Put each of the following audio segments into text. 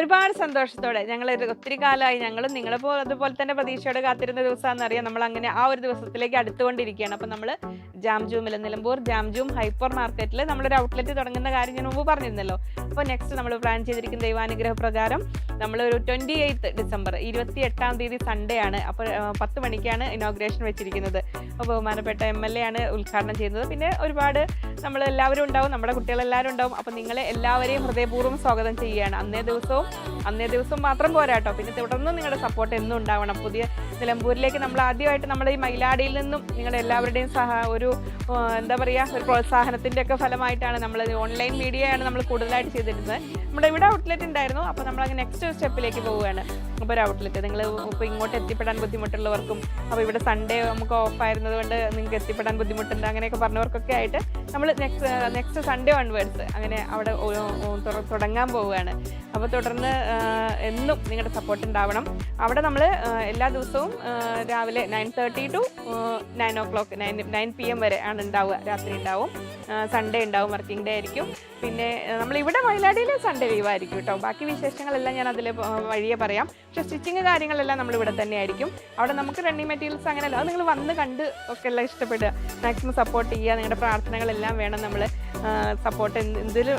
ഒരുപാട് സന്തോഷത്തോടെ ഞങ്ങൾ ഒത്തിരി കാലമായി ഞങ്ങളും പോ അതുപോലെ തന്നെ പ്രതീക്ഷയോടെ കാത്തിരുന്ന ദിവസമാണെന്ന് അറിയാം. നമ്മൾ അങ്ങനെ ആ ഒരു ദിവസത്തിലേക്ക് അടുത്തുകൊണ്ടിരിക്കുകയാണ്. അപ്പം നമ്മൾ ജാം ജൂമിൽ നിലമ്പൂർ ജാംജൂം ഹൈപ്പർ മാർക്കറ്റിൽ നമ്മളൊരു ഔട്ട്ലെറ്റ് തുടങ്ങുന്ന കാര്യം ഞാൻ മുമ്പ് പറഞ്ഞിരുന്നല്ലോ. അപ്പോൾ നെക്സ്റ്റ് നമ്മൾ പ്ലാൻ ചെയ്തിരിക്കുന്ന ദൈവാനുഗ്രഹ പ്രകാരം നമ്മളൊരു ട്വന്റി എയ്ത്ത് ഡിസംബർ ഇരുപത്തി എട്ടാം തീയതി സൺഡേ ആണ്. അപ്പോൾ പത്ത് മണിക്കാണ് ഇനോഗ്രേഷൻ വെച്ചിരിക്കുന്നത്. അപ്പോൾ ബഹുമാനപ്പെട്ട എം എൽ എ ആണ് ഉദ്ഘാടനം ചെയ്യുന്നത്. പിന്നെ ഒരുപാട് നമ്മൾ എല്ലാവരും ഉണ്ടാവും നമ്മുടെ കുട്ടികളെല്ലാവരും ഉണ്ടാവും. അപ്പോൾ നിങ്ങളെ എല്ലാവരെയും ഹൃദയപൂർവം സ്വാഗതം ചെയ്യുകയാണ്. അന്നേ ദിവസവും അന്നേ ദിവസം മാത്രം പോരാട്ടോ പിന്നെ തുടർന്നും നിങ്ങളുടെ സപ്പോർട്ട് എന്നും ഉണ്ടാവണം പുതിയ നിലമ്പൂരിലേക്ക് നമ്മൾ ആദ്യമായിട്ട് നമ്മൾ ഈ മയിലാടിയിൽ നിന്നും നിങ്ങൾ എല്ലാവരുടെയും സഹ ഒരു എന്താ പറയുക ഒരു പ്രോത്സാഹനത്തിന്റെ ഒക്കെ ഫലമായിട്ടാണ് നമ്മൾ ഓൺലൈൻ മീഡിയയാണ് നമ്മൾ കൂടുതലായിട്ട് ചെയ്തിരുന്നത്. നമ്മുടെ ഇവിടെ ഔട്ട്ലെറ്റ് ഉണ്ടായിരുന്നു. അപ്പോൾ നമ്മൾ അങ്ങ് നെക്സ്റ്റ് സ്റ്റെപ്പിലേക്ക് പോവുകയാണ്. അപ്പോൾ ഒരു ഔട്ട്ലെറ്റ് നിങ്ങൾ ഇപ്പോൾ ഇങ്ങോട്ട് എത്തിപ്പെടാൻ ബുദ്ധിമുട്ടുള്ളവർക്കും അപ്പോൾ ഇവിടെ സൺഡേ നമുക്ക് ഓഫ് ആയിരുന്നത് കൊണ്ട് നിങ്ങൾക്ക് എത്തിപ്പെടാൻ ബുദ്ധിമുട്ടുണ്ട്. അങ്ങനെയൊക്കെ പറഞ്ഞവർക്കൊക്കെ ആയിട്ട് നമ്മൾ നെക്സ്റ്റ് നെക്സ്റ്റ് സൺഡേ ഓൺവേർഡ്സ് അങ്ങനെ അവിടെ തുടങ്ങാൻ പോവുകയാണ്. അപ്പോൾ തുടർന്ന് എന്നും നിങ്ങളുടെ സപ്പോർട്ട് ഉണ്ടാവണം. അവിടെ നമ്മൾ എല്ലാ ദിവസവും ആ, രാവിലെ nine thirty to nine o'clock nine nine P M വരെ ആണ് ഉണ്ടാവുക. രാത്രി ഉണ്ടാവും. സൺഡേ ഉണ്ടാവും വർക്കിംഗ് ഡേ ആയിരിക്കും. പിന്നെ നമ്മൾ ഇവിടെ മയിലാടിയിൽ സൺഡേ ലീവ് ആയിരിക്കും കേട്ടോ ബാക്കി വിശേഷങ്ങളെല്ലാം ഞാൻ അതിൽ വഴിയെ പറയാം. പക്ഷെ സ്റ്റിച്ചിങ് കാര്യങ്ങളെല്ലാം നമ്മൾ ഇവിടെ തന്നെ ആയിരിക്കും. അവിടെ നമുക്ക് റണ്ണിങ് മെറ്റീരിയൽസ് അങ്ങനെയല്ല. നിങ്ങൾ വന്ന് കണ്ട് ഒക്കെ എല്ലാം ഇഷ്ടപ്പെടുക. മാക്സിമം സപ്പോർട്ട് ചെയ്യുക. നിങ്ങളുടെ പ്രാർത്ഥനകളെല്ലാം വേണം നമ്മൾ സപ്പോർട്ട് എന്തിൽ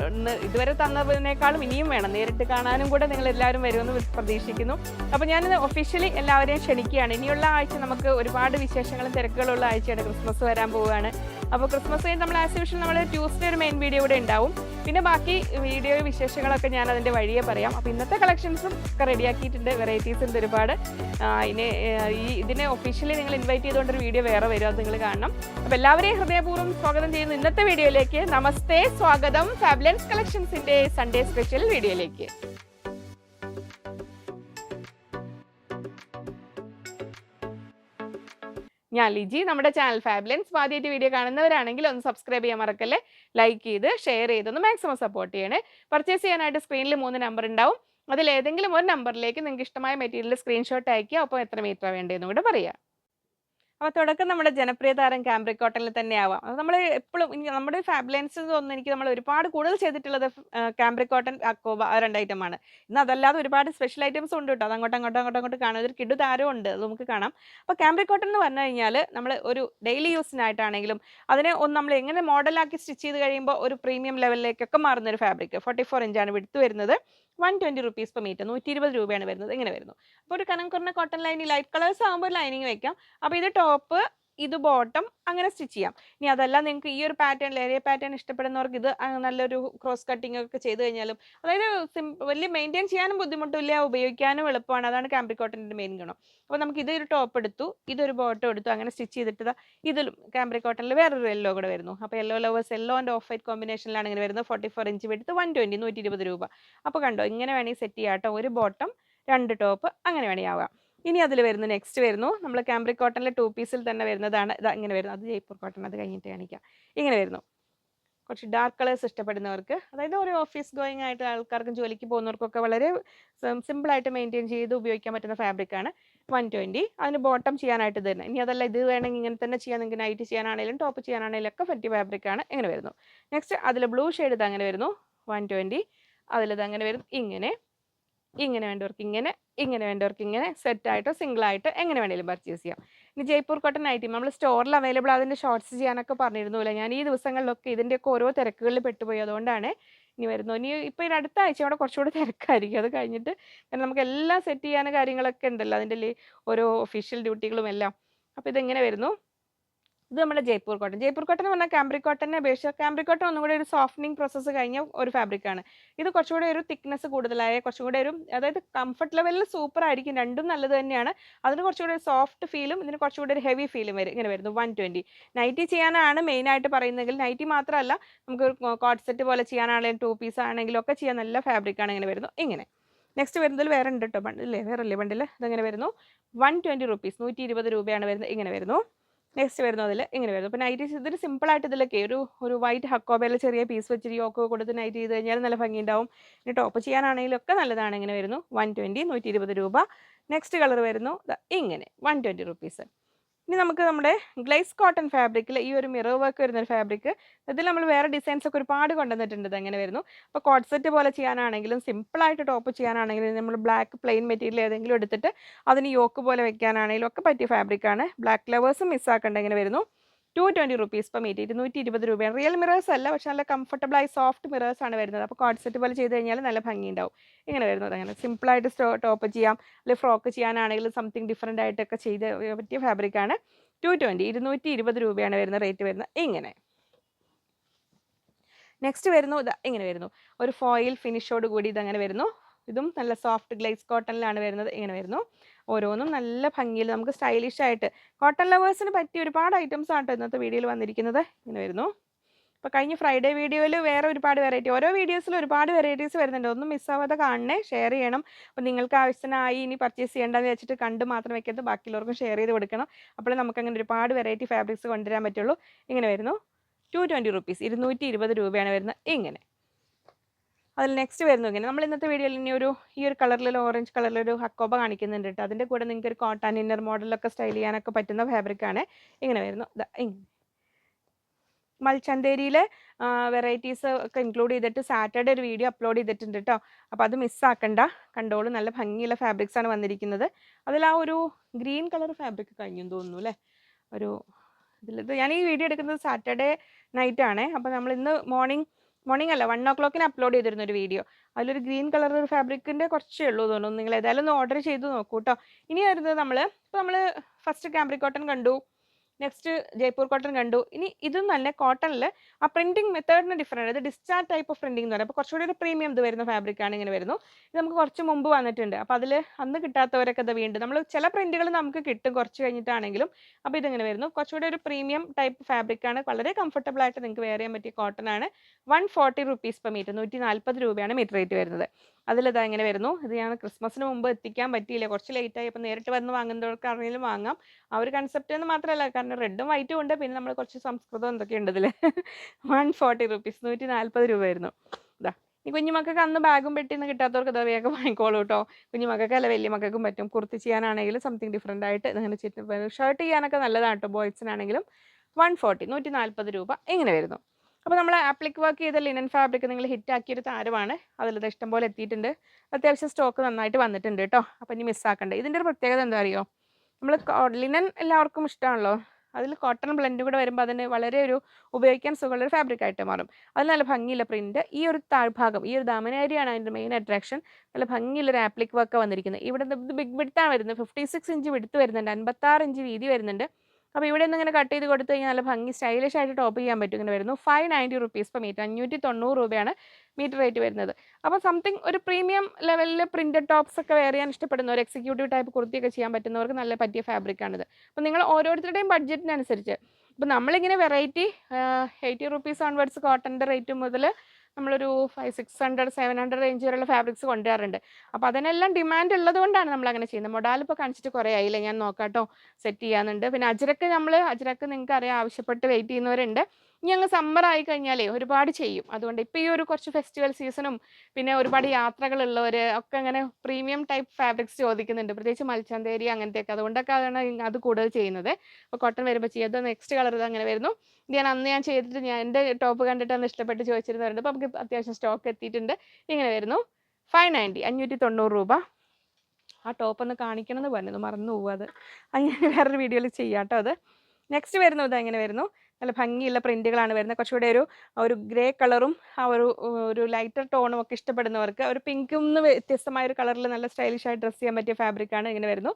ഇതുവരെ തന്നതിനേക്കാളും ഇനിയും വേണം. നേരിട്ട് കാണാനും കൂടെ നിങ്ങൾ എല്ലാവരും വരുമെന്ന് പ്രതീക്ഷിക്കുന്നു. അപ്പോൾ ഞാൻ ഒഫീഷ്യലി എല്ലാവരെയും ക്ഷണിക്കുകയാണ്. ഇനിയുള്ള ആഴ്ച നമുക്ക് ഒരുപാട് വിശേഷങ്ങളും തിരക്കുകളുള്ള ആഴ്ചയാണ്. ക്രിസ്മസ് വരാൻ പോവുകയാണ്. അപ്പോൾ ക്രിസ്മസ് കഴിഞ്ഞ് നമ്മൾ ആസ് യൂഷ്വൽ നമ്മൾ ട്യൂസ്ഡേ ഒരു മെയിൻ വീഡിയോ കൂടെ ഉണ്ടാവും. പിന്നെ ബാക്കി വീഡിയോ വിശേഷങ്ങളൊക്കെ ഞാൻ അതിന്റെ വഴിയെ പറയാം. അപ്പോൾ ഇന്നത്തെ കളക്ഷൻസും ഒക്കെ റെഡിയാക്കിയിട്ടുണ്ട് വെറൈറ്റീസ് ഉണ്ട് ഒരുപാട്. ഇനി ഈ ഇതിനെ ഒഫീഷ്യലി നിങ്ങൾ ഇൻവൈറ്റ് ചെയ്തുകൊണ്ടൊരു വീഡിയോ വേറെ വരും. അത് നിങ്ങൾ കാണണം. അപ്പോൾ എല്ലാവരെയും ഹൃദയപൂർവം സ്വാഗതം ചെയ്യുന്നു ഇന്നത്തെ വീഡിയോയിലേക്ക് നമസ്തേ. സ്വാഗതം. ഫാബ്ലൻസ് കളക്ഷൻസിന്റെ സൺഡേ സ്പെഷ്യൽ വീഡിയോയിലേക്ക് ഞാൻ ലിജി. നമ്മുടെ ചാനൽ ഫാബ്ലൻസ് ആദ്യമായിട്ട് വീഡിയോ കാണുന്നവരാണെങ്കിൽ ഒന്ന് സബ്സ്ക്രൈബ് ചെയ്യാൻ മറക്കല്ലേ? ലൈക്ക് ചെയ്ത് ഷെയർ ചെയ്തൊന്ന് മാക്സിമം സപ്പോർട്ട് ചെയ്യണേ. പർച്ചേസ് ചെയ്യാനായിട്ട് സ്ക്രീനിൽ മൂന്ന് നമ്പർ ഉണ്ടാവും. അതിൽ ഏതെങ്കിലും ഒരു നമ്പറിലേക്ക് നിങ്ങൾക്ക് ഇഷ്ടമായ മെറ്റീരിയൽ സ്ക്രീൻഷോട്ട് അയക്കുക അപ്പോൾ എത്ര മീറ്റർ വേണ്ടതെന്ന് കൂടെ പറയുക അപ്പോൾ തുടക്കം നമ്മുടെ ജനപ്രിയ താരം കാമ്പ്രിക്കോട്ടനിൽ തന്നെ ആവാം. അത് നമ്മൾ എപ്പോഴും നമ്മുടെ ഫാബ്ലൻസ് ഒന്നും എനിക്ക് നമ്മൾ ഒരുപാട് കൂടുതൽ ചെയ്തിട്ടുള്ളത് കാമ്പ്രിക്കോട്ടൻ അക്കോബ ആ രണ്ട് ഐറ്റമാണ് ഇന്ന് അതല്ലാതെ ഒരുപാട് സ്പെഷ്യൽ ഐറ്റംസ് ഉണ്ട് കേട്ടോ. അത് അങ്ങോട്ടും അങ്ങോട്ടും അങ്ങോട്ടും അങ്ങോട്ട് കാണാം. ഒരു കിടു താരം ഉണ്ട്. അത് നമുക്ക് കാണാം. അപ്പോൾ കാമ്പ്രിക്കോട്ടൻ എന്ന് പറഞ്ഞു കഴിഞ്ഞാൽ നമ്മൾ ഒരു ഡെയിലി യൂസിനായിട്ടാണെങ്കിലും അതിനെ ഒന്ന് നമ്മൾ എങ്ങനെ മോഡലാക്കി സ്റ്റിച്ച് ചെയ്ത് കഴിയുമ്പോൾ ഒരു പ്രീമിയം ലെവലിലേക്കൊക്കെ മാറുന്ന ഒരു ഫാബ്രിക് ഫോർട്ടി ഫോർ ഇഞ്ചാണ് വിടുത്ത് വരുന്നത്. One twenty rupees per metre നൂറ്റി ഇരുപത് രൂപയാണ് വരുന്നത്. ഇങ്ങനെ വരുന്നു. അപ്പോൾ ഒരു കനം കുറഞ്ഞ കോട്ടൺ ലൈനിങ് ലൈറ്റ് കളേഴ്സ് ആകുമ്പോൾ ലൈനിങ് വെക്കാം. അപ്പോൾ ഇത് ടോപ്പ് ഇത് ബോട്ടം അങ്ങനെ സ്റ്റിച്ച് ചെയ്യാം. ഇനി അതല്ല നിങ്ങൾക്ക് ഈ ഒരു പാറ്റേൺ ഏരിയ പാറ്റേൺ ഇഷ്ടപ്പെടുന്നവർക്ക് ഇത് നല്ലൊരു ക്രോസ് കട്ടിംഗ് ഒക്കെ ചെയ്ത് കഴിഞ്ഞാലും അതായത് വലിയ മെയിന്റെയിൻ ചെയ്യാനും ബുദ്ധിമുട്ടില്ല ഉപയോഗിക്കാനും എളുപ്പമാണ്. അതാണ് കാമ്പ്രിക്കോട്ടന്റെ മെയിൻ ഗുണം. അപ്പോൾ നമുക്ക് ഇതൊരു ടോപ്പ് എടുത്തു ഇതൊരു ബോട്ടം എടുത്തു അങ്ങനെ സ്റ്റിച്ച് ചെയ്തിട്ട് ഇതിലും കാമ്പ്രിക് കോട്ടണിൽ വേറൊരു യെല്ലോ കൂടെ വരുന്നു. അപ്പോൾ yellow lovers yellow and off white കോമ്പിനേഷനിലാണ് ഇങ്ങനെ വരുന്നത്. ഫോർട്ടി ഫോർ ഇഞ്ച് എടുത്ത് വൺ ട്വന്റി നൂറ്റി ഇരുപത് രൂപ. അപ്പോൾ കണ്ടോ ഇങ്ങനെ വേണമെങ്കിൽ സെറ്റ് ചെയ്യാം ഒരു ബോട്ടം രണ്ട് ടോപ്പ് അങ്ങനെ വേണമെങ്കിൽ ആവാം. ഇനി അതിൽ വരുന്നു നെക്സ്റ്റ് വരുന്നു. നമ്മൾ കാമ്പ്രിക് കോട്ടണിലെ ടു പീസിൽ തന്നെ വരുന്നതാണ്. ഇതാ ഇങ്ങനെ വരുന്നത് അത് ജയ്പൂർ കോട്ടൺ അത് കഴിഞ്ഞിട്ട് കാണിക്കാം. ഇങ്ങനെ വരുന്നു. കുറച്ച് ഡാർക്ക് കളേഴ്സ് ഇഷ്ടപ്പെടുന്നവർക്ക് അതായത് ഒരു ഓഫീസ് ഗോയിങ് ആയിട്ട് ആൾക്കാർക്കും ജോലിക്ക് പോകുന്നവർക്കൊക്കെ വളരെ സിമ്പിളായിട്ട് മെയിന്റെയിൻ ചെയ്ത് ഉപയോഗിക്കാൻ പറ്റുന്ന ഫാബ്രിക്കാണ് വൺ ട്വന്റി അതിന് ബോട്ടം ചെയ്യാനായിട്ട് തന്നെ. ഇനി അതല്ല ഇത് വേണമെങ്കിൽ ഇങ്ങനെ തന്നെ ചെയ്യാൻ നിങ്ങൾക്ക് നൈറ്റ് ചെയ്യാനാണെങ്കിലും ടോപ്പ് ചെയ്യാനാണെങ്കിലും ഒക്കെ പറ്റിയ ഫാബ്രിക്കാണ് ഇങ്ങനെ വരുന്നു. നെക്സ്റ്റ് അതിൽ ബ്ലൂ ഷെയ്ഡ് അങ്ങനെ വരുന്നു. വൺ ട്വന്റി അതിലിത് അങ്ങനെ വരും ഇങ്ങനെ ഇങ്ങനെ വേണ്ടവർക്ക് ഇങ്ങനെ ഇങ്ങനെ വേണ്ടവർക്ക് ഇങ്ങനെ സെറ്റായിട്ടോ സിംഗിളായിട്ടോ എങ്ങനെ വേണമെങ്കിലും പർച്ചേസ് ചെയ്യാം. ഇനി ജയ്പൂർ കോട്ടൺ ഐറ്റം നമ്മൾ സ്റ്റോറിൽ അവൈലബിൾ അതിന്റെ ഷോർട്സ് ചെയ്യാനൊക്കെ പറഞ്ഞിരുന്നില്ല? ഞാൻ ഈ ദിവസങ്ങളിലൊക്കെ ഇതിന്റെയൊക്കെ ഓരോ തിരക്കുകളിൽ പെട്ടുപോയി. അതുകൊണ്ടാണ് ഇനി വരുന്നു ഇനി ഇപ്പോൾ ഇനി അടുത്ത ആഴ്ച അവിടെ കുറച്ചുകൂടി തിരക്കായിരിക്കും. അത് കഴിഞ്ഞിട്ട് കാരണം നമുക്ക് എല്ലാം സെറ്റ് ചെയ്യാനും കാര്യങ്ങളൊക്കെ ഉണ്ടല്ലോ. അതിന്റെ ഓരോ ഒഫീഷ്യൽ ഡ്യൂട്ടികളും എല്ലാം. അപ്പോൾ ഇതെങ്ങനെ വരുന്നു? ഇത് നമ്മുടെ ജയ്പൂർ കോട്ടൺ. ജയ്പൂർ കോട്ടൺ എന്ന് പറഞ്ഞാൽ കാമ്പ്രിക് കോട്ടനെ അപേക്ഷിച്ച് കാമ്പ്രിക് കോട്ടൺ ഒന്നും കൂടി ഒരു സോഫ്റ്റനിങ് പ്രോസസ്സ് കഴിഞ്ഞ ഒരു ഫാബ്രിക്കാണ് ഇത് കുറച്ചുകൂടി ഒരു തിക്നെസ് കൂടുതലായ കുറച്ചും കൂടെ ഒരു അതായത് കംഫർട്ട് ലെവലിൽ സൂപ്പർ ആയിരിക്കും. രണ്ടും നല്ലത് തന്നെയാണ്. അതിന് കുറച്ചുകൂടി ഒരു സോഫ്റ്റ് ഫീലും ഇതിന് കുറച്ചുകൂടി ഒരു ഹെവി ഫീലും വരും ഇങ്ങനെ വരുന്നു. വൺ ട്വന്റി നൈറ്റി ചെയ്യാനാണ് മെയിനായിട്ട് പറയുന്നതെങ്കിൽ നൈറ്റി മാത്രമല്ല നമുക്ക് കോട്ട് സെറ്റ് പോലെ ചെയ്യാനാണെങ്കിലും ടു പീസ് ആണെങ്കിലും ഒക്കെ ചെയ്യാൻ നല്ല ഫാബ്രിക്കാണ് ഇങ്ങനെ വരുന്നു. ഇങ്ങനെ. നെക്സ്റ്റ് വരുന്നതിൽ വേറെ ഉണ്ട് കേട്ടോ ബണ്ടില്ലേ വേറെ അല്ലേ ബണ്ടിൽ ഇതെങ്ങനെ വരുന്നു. വൺ ട്വന്റി റുപ്പീസ് നൂറ്റി ഇരുപത് രൂപയാണ് വരുന്നത് ഇങ്ങനെ വരുന്നു. നെക്സ്റ്റ് വരുന്നതിൽ ഇങ്ങനെ വരുന്നു. അപ്പോൾ നൈറ്റ് സിമ്പിൾ ആയിട്ട് ഇതിലൊക്കെ ഒരു ഒരു വൈറ്റ് ഹക്കോബേല ചെറിയ പീസ് വെച്ചിട്ട് യോക്ക് കൊടുത്ത് നൈറ്റ് ചെയ്ത് കഴിഞ്ഞാൽ നല്ല ഭംഗിയുണ്ടാവും. ഇനി ടോപ്പ് ചെയ്യാനാണെങ്കിലൊക്കെ നല്ലതാണ്. ഇങ്ങനെ വരുന്നു. വൺ ട്വന്റി നൂറ്റി ഇരുപത് രൂപ. നെക്സ്റ്റ് കളർ വരുന്നു. ഇങ്ങനെ. വൺ ട്വന്റി റുപ്പീസ് ഇനി നമുക്ക് നമ്മുടെ ഗ്ലേസ് കോട്ടൺ ഫാബ്രിക്കിൽ ഈ ഒരു മിറർ വർക്ക് വരുന്ന ഒരു ഫാബ്രിക് ഇതിൽ നമ്മൾ വേറെ ഡിസൈൻസ് ഒക്കെ ഒരുപാട് കൊണ്ടുവന്നിട്ടുണ്ട്. അങ്ങനെ വരുന്നു? അപ്പോൾ കോട്ട് സെറ്റ് പോലെ ചെയ്യാനാണെങ്കിലും സിമ്പിളായിട്ട് ടോപ്പ് ചെയ്യാനാണെങ്കിലും നമ്മൾ ബ്ലാക്ക് പ്ലെയിൻ മെറ്റീരിയൽ ഏതെങ്കിലും എടുത്തിട്ട് അതിന് യോക്ക് പോലെ വെക്കാനാണെങ്കിലും ഒക്കെ പറ്റിയ ഫാബ്രിക്കാണ് ബ്ലാക്ക് ലവേഴ്സും മിസ്സാക്കേണ്ട എങ്ങനെ വരുന്നു. ടു ട്വന്റി റുപ്പീസ് ഇപ്പം മീറ്റ് ഇരുന്നൂറ്റി ഇരുപത് രൂപയാണ് റിയൽ മിറേഴ്സ് അല്ല പക്ഷെ നല്ല കംഫർട്ടബിൾ ആയി സോഫ്റ്റ് മിറേഴ്സ് ആണ് വരുന്നത്. അപ്പോൾ കോൺസെപ്റ്റ് പോലെ ചെയ്ത് കഴിഞ്ഞാൽ നല്ല ഭംഗി ഉണ്ടാവും ഇങ്ങനെ വരുന്നത് അങ്ങനെ. സിമ്പിളായിട്ട് സ്റ്റോ ടോപ്പ് ചെയ്യാം അല്ലെങ്കിൽ ഫ്രോക്ക് ചെയ്യാനാണെങ്കിലും സംതിങ് ഡിഫറെന്റ് ആയിട്ടൊക്കെ ചെയ്ത് പറ്റിയ ഫാബ്രിക്കാണ് ടു ട്വന്റി ഇരുന്നൂറ്റി ഇരുപത് രൂപയാണ് വരുന്ന റേറ്റ് വരുന്നത്. ഇങ്ങനെ. നെക്സ്റ്റ് വരുന്നു ഇതാ ഇങ്ങനെ വരുന്നു. ഒരു ഫോയിൽ ഫിനിഷോട് കൂടി ഇതങ്ങനെ വരുന്നു. ഇതും നല്ല സോഫ്റ്റ് ഗ്ലേസ് കോട്ടണിലാണ് വരുന്നത്. ഇങ്ങനെ വരുന്നു. ഓരോന്നും നല്ല ഭംഗിയിൽ നമുക്ക് സ്റ്റൈലിഷ് ആയിട്ട് കോട്ടൺ ലവേഴ്സിന് പറ്റിയ ഒരുപാട് ഐറ്റംസ് ആണ് ഇന്നത്തെ വീഡിയോയിൽ വന്നിരിക്കുന്നത്. ഇങ്ങനെ വരുന്നു. അപ്പോൾ കഴിഞ്ഞ ഫ്രൈഡേ വീഡിയോയിൽ വേറെ ഒരുപാട് വെറൈറ്റി ഓരോ വീഡിയോസിൽ ഒരുപാട് വെറൈറ്റീസ് വരുന്നുണ്ട്. ഒന്നും മിസ്സാവാതെ കാണണേ ഷെയർ ചെയ്യണം. അപ്പോൾ നിങ്ങൾക്ക് ആവശ്യത്തിനായി ഇനി പർച്ചേസ് ചെയ്യേണ്ടതെന്ന് വെച്ചിട്ട് കണ്ട് മാത്രം വെക്കരുത്. ബാക്കിയുള്ളവർക്കും ഷെയർ ചെയ്ത് കൊടുക്കണം. അപ്പോഴേ നമുക്ക് അങ്ങനെ ഒരുപാട് വെറൈറ്റി ഫാബ്രിക്സ് കൊണ്ടുവരാൻ പറ്റുള്ളൂ. ഇങ്ങനെ വരുന്നു. ടു ട്വന്റി റുപ്പീസ് ഇരുന്നൂറ്റി ഇരുപത് രൂപയാണ് വരുന്നത്. ഇങ്ങനെ. അതിൽ നെക്സ്റ്റ് വരുന്നു. ഇങ്ങനെ നമ്മൾ ഇന്നത്തെ വീഡിയോയിൽ ഇനി ഒരു ഈ ഒരു കളറിൽ ഓറഞ്ച് കളറിലൊരു ഹക്കോബ കാണിക്കുന്നുണ്ട് കേട്ടോ അതിന്റെ കൂടെ നിങ്ങൾക്ക് ഒരു കോട്ടൺ ഇന്നർ മോഡലൊക്കെ സ്റ്റൈൽ ചെയ്യാനൊക്കെ പറ്റുന്ന ഫാബ്രിക്കാണ് ഇങ്ങനെ വരുന്നു. ഇങ്ങനെ മൽച്ചന്തേരിയിലെ വെറൈറ്റീസ് ഒക്കെ ഇൻക്ലൂഡ് ചെയ്തിട്ട് സാറ്റർഡേ ഒരു വീഡിയോ അപ്ലോഡ് ചെയ്തിട്ടുണ്ട് കേട്ടോ അപ്പോൾ അത് മിസ്സാക്കണ്ട കണ്ടോളൂ. നല്ല ഭംഗിയുള്ള ഫാബ്രിക്സ് ആണ് വന്നിരിക്കുന്നത്. അതിൽ ആ ഒരു ഗ്രീൻ കളർ ഫാബ്രിക് കഴിഞ്ഞു തോന്നുന്നു അല്ലേ ഒരു ഇതിലിത് ഞാൻ ഈ വീഡിയോ എടുക്കുന്നത് സാറ്റർഡേ നൈറ്റ് ആണേ. അപ്പോൾ നമ്മൾ ഇന്ന് മോർണിംഗ് മോർണിംഗ് അല്ല വൺ ഓ ക്ലോക്കിന് അപ്ലോഡ് ചെയ്തിരുന്ന ഒരു വീഡിയോ അതിലൊരു ഗ്രീൻ കളർ ഒരു ഫാബ്രിക്കിന്റെ കുറച്ചേ ഉള്ളൂ തോന്നുന്നു. നിങ്ങൾ ഏതായാലും ഒന്ന് ഓർഡർ ചെയ്ത് നോക്കൂ കേട്ടോ ഇനി വരുന്നത് നമ്മൾ ഇപ്പോൾ നമ്മൾ ഫസ്റ്റ് കാംബ്രി കോട്ടൺ കണ്ടു. നെക്സ്റ്റ് ജയ്പൂർ കോട്ടൺ കണ്ടു. ഇനി ഇത് നല്ല കോട്ടണിൽ ആ പ്രിന്റിംഗ് മെത്തേഡിന് ഡിഫറെന്റ് ഇത് ഡിസ്ചാർജ് ടൈപ്പ് ഓഫ് പ്രിന്റിംഗ് എന്ന് പറയുന്നത് അപ്പോൾ കുറച്ചുകൂടി ഒരു പ്രീമിയം ഇത് വരുന്ന ഫാബ്രിക്കാണ് ഇങ്ങനെ വരുന്നു. ഇത് നമുക്ക് കുറച്ച് മുമ്പ് വന്നിട്ടുണ്ട്. അപ്പോൾ അതിൽ അന്ന് കിട്ടാത്തവരൊക്കെ ഇത് വീണ്ടും നമ്മൾ ചില പ്രിന്റുകൾ നമുക്ക് കിട്ടും കുറച്ച് കഴിഞ്ഞിട്ടാണെങ്കിലും. അപ്പോൾ ഇതിങ്ങനെ വരുന്നു. കുറച്ചുകൂടി ഒരു പ്രീമിയം ടൈപ്പ് ഫാബ്രിക്കാണ് വളരെ കംഫർട്ടബിൾ ആയിട്ട് നിങ്ങൾക്ക് വെയർ ചെയ്യാൻ പറ്റിയ കോട്ടൺ ആണ്. One forty rupees per metre നൂറ്റി നാൽപ്പത് രൂപയാണ് മീറ്റർ റേറ്റ് വരുന്നത്. അതിലിതാ ഇങ്ങനെ വരുന്നു. ഇത് ഞാൻ ക്രിസ്മസിന് മുമ്പ് എത്തിക്കാൻ പറ്റിയില്ല. കുറച്ച് ലേറ്റ് ആയി. അപ്പോൾ നേരിട്ട് വന്ന് വാങ്ങുന്നവർക്കാണെങ്കിലും വാങ്ങാം. ആ ഒരു കൺസെപ്റ്റ് എന്ന് മാത്രമല്ല. കാരണം റെഡും വൈറ്റും ഉണ്ട്. പിന്നെ നമ്മൾ കുറച്ച് സംസ്കൃതം എന്തൊക്കെ ഉണ്ട് ഇതിൽ വൺ ഫോർട്ടി റുപ്പീസ് നൂറ്റി നാൽപ്പത് രൂപ വരുന്നു ഇതാ ഈ കുഞ്ഞുമക്കൾക്ക് അന്ന് ബാഗും പെട്ടിന്ന് കിട്ടാത്തവർക്ക് ഇതാ വേഗം വാങ്ങിക്കോളൂ കേട്ടോ കുഞ്ഞുമക്കൾക്കല്ല വലിയ മക്കൾക്കും പറ്റും. കുർത്തി ചെയ്യാനാണെങ്കിലും സംതിങ് ഡിഫറെന്റ് ആയിട്ട് ഇങ്ങനെ ഷർട്ട് ചെയ്യാനൊക്കെ നല്ലതാണ് കേട്ടോ ബോയ്സിനാണെങ്കിലും വൺ ഫോർട്ടി നൂറ്റി നാൽപ്പത് രൂപ. ഇങ്ങനെ വരുന്നു. അപ്പോൾ നമ്മൾ ആപ്ലിക് വർക്ക് ചെയ്ത ലിനൻ ഫാബ്രിക് നിങ്ങൾ ഹിറ്റ് ആക്കിയൊരു താരമാണ്. അതിലത് ഇഷ്ടം പോലെ എത്തിയിട്ടുണ്ട്. അത്യാവശ്യം സ്റ്റോക്ക് നന്നായിട്ട് വന്നിട്ടുണ്ട് കേട്ടോ അപ്പോൾ ഇനി മിസ്സാക്കണ്ട ഇതിന്റെ ഒരു പ്രത്യേകത എന്താ അറിയോ? നമ്മൾ ലിനൻ എല്ലാവർക്കും ഇഷ്ടമാണല്ലോ അതിൽ കോട്ടൺ ബ്ലെൻഡ് കൂടെ വരുമ്പോൾ അതിന് വളരെ ഒരു ഉപയോഗിക്കാൻ സുഖമുള്ള ഒരു ഫാബ്രിക് ആയിട്ട് മാറും. അത് നല്ല ഭംഗിയുള്ള പ്രിന്റ് ഈ ഒരു താഴ്ഭാഗം ഈ ഒരു ദാമനേരിയാണ് അതിന്റെ മെയിൻ അട്രാക്ഷൻ നല്ല ഭംഗിയുള്ള ഒരു ആപ്ലിക് വർക്ക് വന്നിരിക്കുന്നത്. ഇവിടെ ഇത് ബിഗ് വിടുത്താണ് വരുന്നത്. ഫിഫ്റ്റി സിക്സ് ഇഞ്ച് വിടുത്ത് വരുന്നുണ്ട്. അൻപത്താറ് ഇഞ്ച് വീതി വരുന്നുണ്ട്. അപ്പോൾ ഇവിടെ നിന്ന് ഇങ്ങനെ കട്ട് ചെയ്ത് കൊടുത്തു കഴിഞ്ഞാൽ നല്ല ഭംഗി സ്റ്റൈലിഷ് ആയിട്ട് ടോപ്പ് ചെയ്യാൻ പറ്റും. ഇങ്ങനെ വരുന്നു. Five ninety rupees per metre അഞ്ഞൂറ്റി തൊണ്ണൂറ് രൂപയാണ് മീറ്റർ റേറ്റ് വരുന്നത്. അപ്പോൾ സംതിങ് ഒരു പ്രീമിയം ലെവലിൽ പ്രിന്റഡ് ടോപ്സ് ഒക്കെ വെയർ ചെയ്യാൻ ഇഷ്ടപ്പെടുന്ന ഒരു എക്സിക്യൂട്ടീവ് ടൈപ്പ് കുർത്തിയൊക്കെ ചെയ്യാൻ പറ്റുന്നവർക്ക് നല്ല പറ്റിയ ഫാബ്രിക്കാണിത് അപ്പോൾ നിങ്ങൾ ഓരോരുത്തരുടെയും ബഡ്ജറ്റിനനുസരിച്ച് ഇപ്പോൾ നമ്മളിങ്ങനെ വെറൈറ്റി എയ്റ്റി റുപ്പീസ് ഓൺവേർഡ്സ് കോട്ടന്റെ റേറ്റ് മുതൽ നമ്മളൊരു five six hundred seven hundred range വരെയുള്ള ഫാബ്രിക്സ് കൊണ്ടുവരാറുണ്ട്. അപ്പോൾ അതിനെല്ലാം ഡിമാൻഡ് ഉള്ളത് കൊണ്ടാണ് നമ്മൾ അങ്ങനെ ചെയ്യുന്നത്. മൊഡാൽ ഇപ്പോൾ കാണിച്ചിട്ട് കുറേ ആയില്ലേ? ഞാൻ നോക്കാട്ടോ. സെറ്റ് ചെയ്യാനുണ്ട് പിന്നെ അജരക്ക് നമ്മൾ അജരക്ക് നിങ്ങൾക്ക് അറിയാം ആവശ്യപ്പെട്ട് വെയിറ്റ് ചെയ്യുന്നവരുണ്ട്. ഇനി അങ്ങ് സമ്മർ ആയി കഴിഞ്ഞാലേ ഒരുപാട് ചെയ്യും. അതുകൊണ്ട് ഇപ്പോൾ ഈ ഒരു കുറച്ച് ഫെസ്റ്റിവൽ സീസണും പിന്നെ ഒരുപാട് യാത്രകളുള്ളവർ ഒക്കെ അങ്ങനെ പ്രീമിയം ടൈപ്പ് ഫാബ്രിക്സ് ചോദിക്കുന്നുണ്ട്. പ്രത്യേകിച്ച് മൽച്ചന്തേരി അങ്ങനത്തെയൊക്കെ. അതുകൊണ്ടൊക്കെ അതാണ് അത് കൂടുതൽ ചെയ്യുന്നത്. അപ്പോൾ കോട്ടൺ വരുമ്പോൾ ചെയ്യത് നെക്സ്റ്റ് കളർ ഇത് അങ്ങനെ വരുന്നു. ഇത് ഞാൻ അന്ന് ഞാൻ ചെയ്തിട്ട് ഞാൻ എന്റെ ടോപ്പ് കണ്ടിട്ട് അന്ന് ഇഷ്ടപ്പെട്ട് ചോദിച്ചിരുന്നവരുണ്ട്. അപ്പോൾ നമുക്ക് അത്യാവശ്യം സ്റ്റോക്ക് എത്തിയിട്ടുണ്ട്. ഇങ്ങനെ വരുന്നു. ഫൈവ് നയന്റി അഞ്ഞൂറ്റി തൊണ്ണൂറ് രൂപ. ആ ടോപ്പ് ഒന്ന് കാണിക്കണം എന്ന് മറന്നു പോവാ അത്. അത് ഞാൻ വേറൊരു വീഡിയോയിൽ ചെയ്യാം കേട്ടോ അത്. നെക്സ്റ്റ് വരുന്നു വരുന്നത് എങ്ങനെ വരുന്നു? നല്ല ഭംഗിയുള്ള പ്രിന്റുകളാണ് വരുന്നത്. കുറച്ചുകൂടെ ഒരു ഒരു ഗ്രേ കളറും ആ ഒരു ഒരു ലൈറ്റർ ടോണും ഒക്കെ ഇഷ്ടപ്പെടുന്നവർക്ക് ഒരു പിങ്കും വ്യത്യസ്തമായ ഒരു കളറിൽ നല്ല സ്റ്റൈലിഷ് ആയി ഡ്രസ്സ് ചെയ്യാൻ പറ്റിയ ഫാബ്രിക്കാണ് ഇങ്ങനെ വരുന്നു.